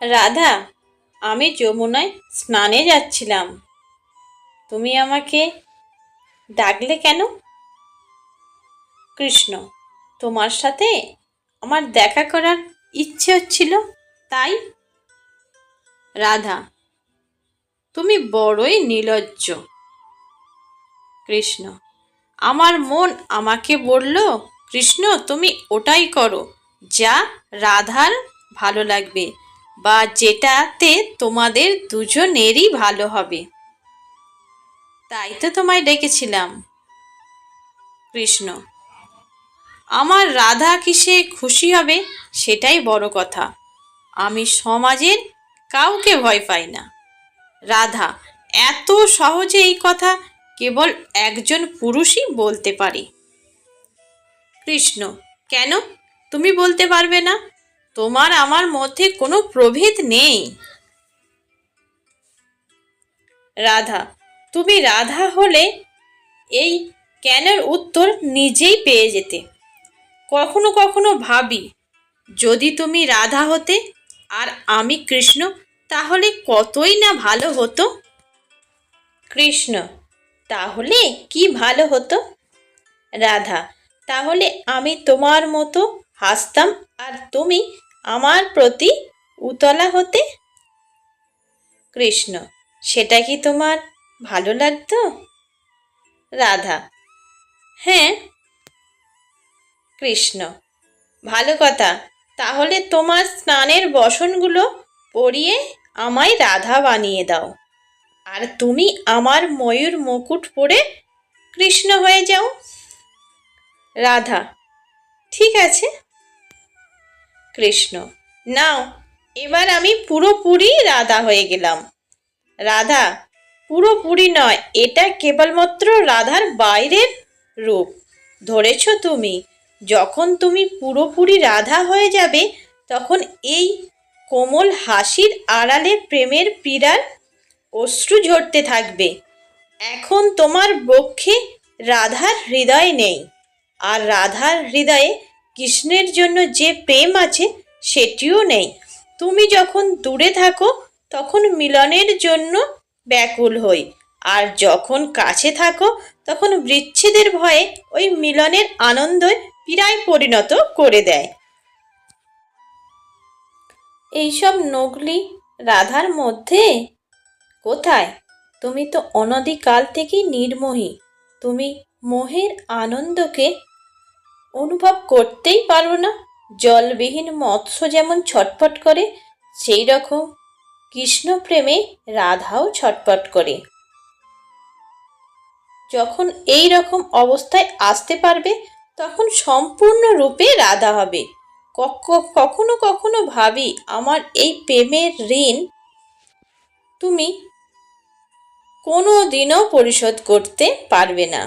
রাধা, আমি যমুনায় স্নানে যাচ্ছিলাম। তুমি আমাকে ডাকলে কেন? কৃষ্ণ, তোমার সাথে আমার দেখা করার ইচ্ছে হচ্ছিল, তাই? রাধা, তুমি বড়ই নির্লজ্জ কৃষ্ণ, আমার মন আমাকে বলল, কৃষ্ণ, তুমি ওটাই করো, যা রাধার ভালো লাগবে। বা যেটাতে তোমাদের দুজনেরই ভালো হবে। তাই তো তোমায় ডেকেছিলাম। কৃষ্ণ, আমার রাধা কিসে খুশি হবে সেটাই বড় কথা। আমি সমাজের কাউকে ভয় পাই না। রাধা, এত সহজে এই কথা কেবল একজন পুরুষই বলতে পারে। কৃষ্ণ, কেন? তুমি বলতে পারবে না? তোমার আমার মধ্যে কোনো প্রভেদ নেই। রাধা, তুমি রাধা হলে এই কেনের উত্তর নিজেই পেয়ে যেতে। কখনো কখনো ভাবি, যদি তুমি রাধা হতে আর আমি কৃষ্ণ, তাহলে কতই না ভালো হতো? কৃষ্ণ, তাহলে কি ভালো হতো? রাধা, তাহলে আমি তোমার মতো হাসতাম আর তুমি আমার প্রতি উতলা হতে? কৃষ্ণ, সেটা কি তোমার ভালো লাগতো? রাধা হ্যাঁ। কৃষ্ণ, ভালো কথা। তাহলে তোমার স্নানের বসনগুলো পরিয়ে আমায় রাধা বানিয়ে দাও। আর তুমি আমার ময়ূর মুকুট পরে কৃষ্ণ হয়ে যাও। রাধা, ঠিক আছে। কৃষ্ণ, নাও, এবার আমি পুরোপুরি রাধা হয়ে গেলাম। রাধা, পুরোপুরি নয়, এটা কেবলমাত্র রাধার বাইরের রূপ। ধরেছ তুমি, যখন তুমি পুরোপুরি রাধা হয়ে যাবে, তখন এই কোমল হাসির আড়ালে প্রেমের পীড়ার অশ্রু ঝরতে থাকবে। এখন তোমার বক্ষে রাধার হৃদয় নেই, আর রাধার হৃদয়ে কৃষ্ণের জন্য যে প্রেম আছে, সেটিও নেই। তুমি যখন দূরে থাকো, তখন মিলনের জন্য ব্যাকুল হই। আর যখন কাছে থাকো, তখন বিচ্ছেদের ভয়ে ওই মিলনের আনন্দ পীড়ায় পরিণত করে দেয়। এইসব নগলি রাধার মধ্যে? কোথায়? তুমি তো অনধিকাল থেকেই নির্মোহী। তুমি মোহের আনন্দকে অনুভব করতেই পারো না। জলবিহীন মৎস্য যেমন ছটফট করে, সেই রকম কৃষ্ণ প্রেমে রাধাও ছটফট করে। যখন এই রকম অবস্থায় আসতে পারবে, তখন সম্পূর্ণরূপে রাধা হবে। কখনো কখনো ভাবি, আমার এই প্রেমের ঋণ তুমি কোনো দিনও পরিশোধ করতে পারবে না।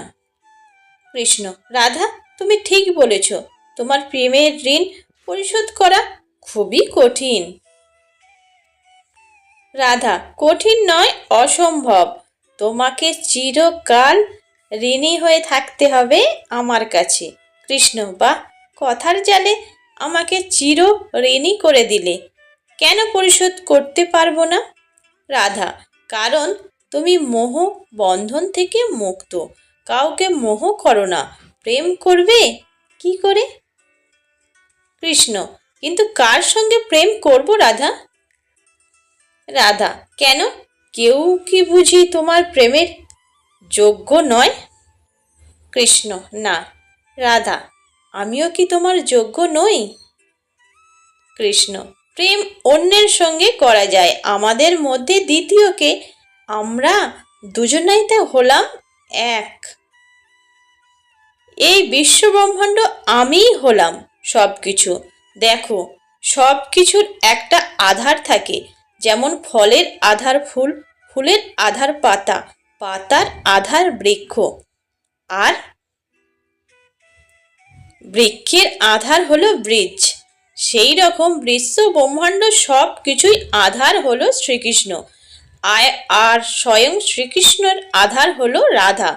কৃষ্ণ, রাধা তুমি ঠিক বলেছ। তোমার প্রেমের ঋণ পরিশোধ করা খুবই কঠিন। রাধা, কঠিন নয়, অসম্ভব। তোমাকে চিরকাল ঋণী হয়ে থাকতে হবে আমার কাছে। কৃষ্ণ বা কথার জালে আমাকে চির ঋণী করে দিলে কেন পরিশোধ করতে পারব না? রাধা, কারণ তুমি মোহ বন্ধন থেকে মুক্ত। কাউকে মোহ করো না। প্রেম করবে? কি করে? কৃষ্ণ, কিন্তু কার সঙ্গে প্রেম করব রাধা? রাধা, কেন? কেউ কি বুঝি তোমার প্রেমের যোগ্য নয়? কৃষ্ণ, না। রাধা, আমিও কি তোমার যোগ্য নই? কৃষ্ণ, প্রেম অন্যের সঙ্গে করা যায়। আমাদের মধ্যে দ্বিতীয়কে আমরা দুজনাই তো হলাম এক। এই বিশ্বব্রহ্মাণ্ড আমিই হলাম সব কিছু দেখো সব কিছুর একটা আধার থাকে, যেমন ফলের আধার ফুল, ফুলের আধার পাতা, পাতার আধার বৃক্ষ। আর বৃক্ষের আধার হলো বৃক্ষ সেই রকম বিশ্ব ব্রহ্মাণ্ড সব কিছুই আধার হলো শ্রীকৃষ্ণ। আর স্বয়ং শ্রীকৃষ্ণের আধার হলো রাধা।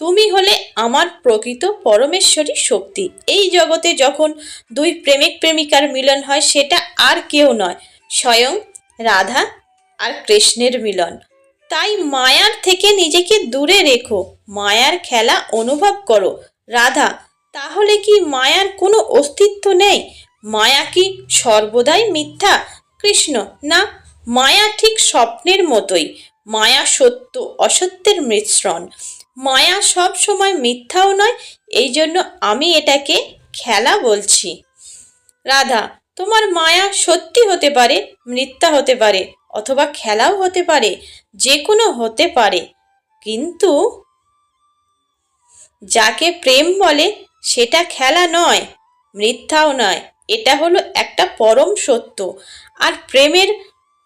তুমি হলে আমার প্রকৃত পরমেশ্বরী শক্তি। এই জগতে যখন দুই প্রেমিক প্রেমিকার মিলন হয়, সেটা আর কেউ নয়, স্বয়ং রাধা আর কৃষ্ণের মিলন। তাই মায়ার থেকে নিজেকে দূরে রেখো, মায়ার খেলা অনুভব করো। রাধা, তাহলে কি মায়ার কোনো অস্তিত্ব নেই? মায়া কি সর্বদাই মিথ্যা, কৃষ্ণ? না, মায়া ঠিক স্বপ্নের মতোই। মায়া সত্য, অসত্যের মিশ্রণ। মায়া সব সময় মিথ্যাও নয়, এই জন্য আমি এটাকে খেলা বলছি। রাধা, তোমার মায়া সত্যি হতে পারে, মিথ্যা হতে পারে, অথবা খেলাও হতে পারে, যে কোনো হতে পারে। কিন্তু যাকে প্রেম বলে, সেটা খেলা নয়, মিথ্যাও নয়। এটা হলো একটা পরম সত্য। আর প্রেমের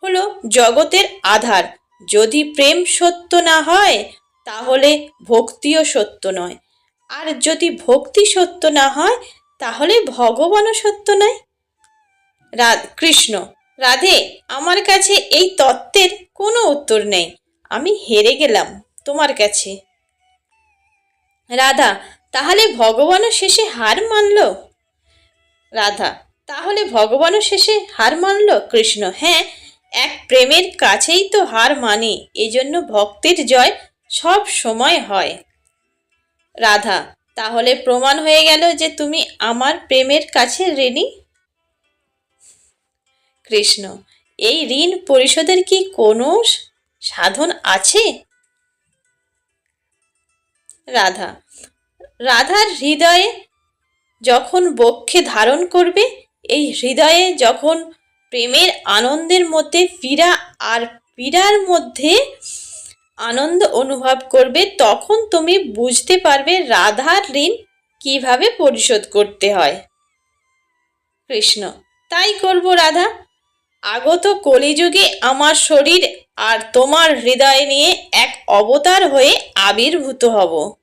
হলো জগতের আধার। যদি প্রেম সত্য না হয়, তাহলে ভক্তিও সত্য নয়। আর যদি ভক্তি সত্য না হয়, তাহলে ভগবানও সত্য নয়। রা কৃষ্ণ, রাধে, আমার কাছে এই তত্ত্বের কোনো উত্তর নেই। আমি হেরে গেলাম তোমার কাছে। রাধা, তাহলে ভগবানও শেষে হার মানল? রাধা, তাহলে ভগবানও শেষে হার মানল কৃষ্ণ? হ্যাঁ এক প্রেমের কাছেই তো হার মানি, এজন্য ভক্তের জয় সব সময় হয়। রাধা, তাহলে প্রমাণ হয়ে গেল যে তুমি আমার প্রেমের কাছে ঋণী? কৃষ্ণ, এই ঋণ পরিশোধের কি কোনো সাধন আছে? রাধা, রাধার হৃদয়ে যখন বক্ষে ধারণ করবে, এই হৃদয়ে যখন প্রেমের আনন্দের মধ্যে পীড়া আর পীড়ার মধ্যে আনন্দ অনুভব করবে, তখন তুমি বুঝতে পারবে রাধার ঋণ কীভাবে পরিশোধ করতে হয়। কৃষ্ণ, তাই করব রাধা। আগত কলিযুগে আমার শরীর আর তোমার হৃদয় নিয়ে এক অবতার হয়ে আবির্ভূত হব।